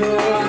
Lord.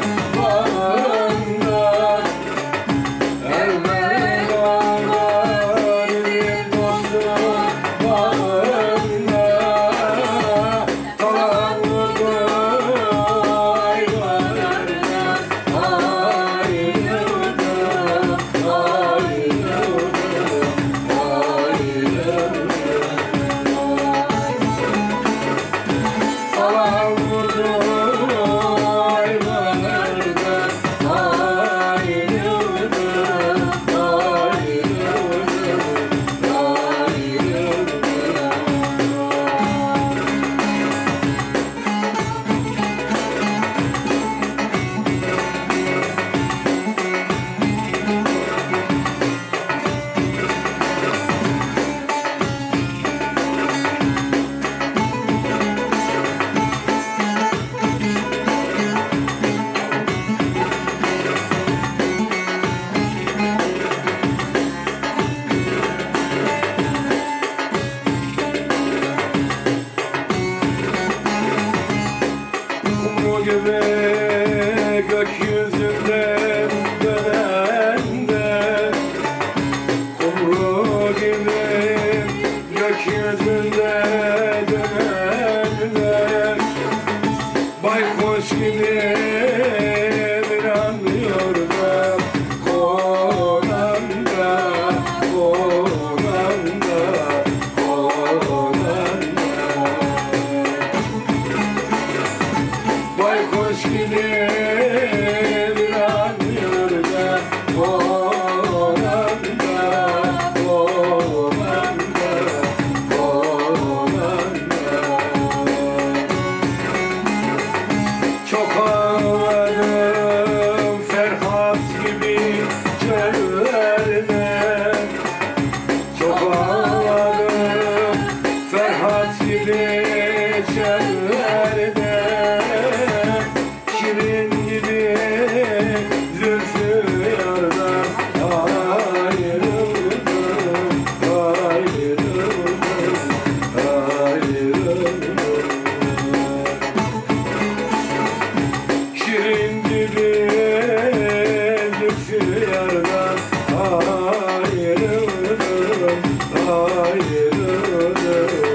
Gibi Baykuş gibi bir anlıyordum Konanda, konanda, konanda Baykuş gibi 와. ayrılık